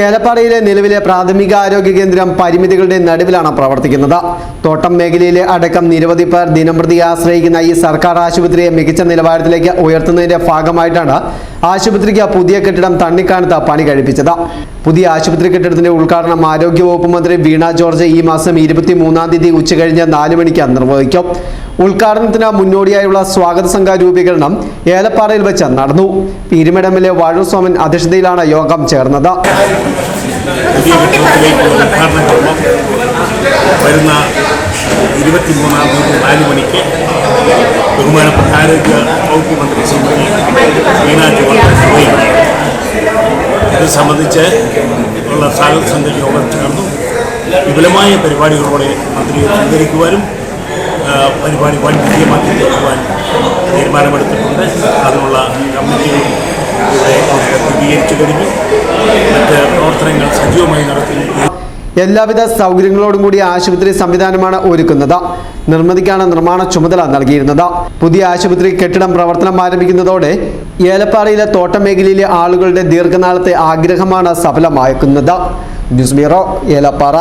ഏലപ്പാറയിലെ നിലവിലെ പ്രാഥമിക ആരോഗ്യ കേന്ദ്രം പരിമിതികളുടെ നടുവിലാണ് പ്രവർത്തിക്കുന്നത്. തോട്ടം മേഖലയിലെ അടക്കം നിരവധി പേർ ദിനംപ്രതി ആശ്രയിക്കുന്ന ഈ സർക്കാർ ആശുപത്രിയെ മികച്ച നിലവാരത്തിലേക്ക് ഉയർത്തുന്നതിന്റെ ഭാഗമായിട്ടാണ് ആശുപത്രിക്ക് പുതിയ കെട്ടിടം തണ്ണിക്കാനത്ത് പണി കഴിപ്പിച്ചത്. പുതിയ ആശുപത്രി കെട്ടിടത്തിന്റെ ഉദ്ഘാടനം ആരോഗ്യവകുപ്പ് മന്ത്രി വീണ ജോർജ് ഈ മാസം ഇരുപത്തി മൂന്നാം തീയതി ഉച്ച കഴിഞ്ഞ നാല് മണിക്ക് നിർവഹിക്കും. ഉദ്ഘാടനത്തിന് മുന്നോടിയായുള്ള സ്വാഗത സംഘ രൂപീകരണം ഏലപ്പാറയിൽ വെച്ച് നടന്നു. പീരുമേട് എം എൽ എ അധ്യക്ഷതയിലാണ് യോഗം ചേർന്നത്. വരുന്ന ഇരുപത്തിമൂന്നാം തീയതി നാല് മണിക്ക് ബഹുമാനപ്പെട്ട ആരോഗ്യ വകുപ്പ് മന്ത്രി ശ്രീമതി വീണ ഇത് സംബന്ധിച്ച് ഉള്ള സ്വാഗത സംഘ യോഗം ചേർന്നു. വിപുലമായ പരിപാടികളോടെ മന്ത്രിയെ സ്വീകരിക്കുവാനും പരിപാടി വൻ വിജയമാക്കി തീർക്കുവാൻ തീരുമാനമെടുത്തിട്ടുണ്ട്. അതിനുള്ള കമ്മിറ്റികളും ഇവിടെ രൂപീകരിച്ചു കഴിഞ്ഞു. മറ്റ് പ്രവർത്തനങ്ങൾ സജീവമായി നടത്തി എല്ലാവിധ സൗകര്യങ്ങളോടും കൂടി ആശുപത്രി സംവിധാനമാണ് ഒരുക്കുന്നത്. നിർമ്മിതിക്കാണ് നിർമ്മാണ ചുമതല നൽകിയിരുന്നത്. പുതിയ ആശുപത്രി കെട്ടിടം പ്രവർത്തനം ആരംഭിക്കുന്നതോടെ ഏലപ്പാറയിലെ തോട്ടം മേഖലയിലെ ആളുകളുടെ ദീർഘനാളത്തെ ആഗ്രഹമാണ് സഫലമാക്കുന്നത്. News bureau Elappara.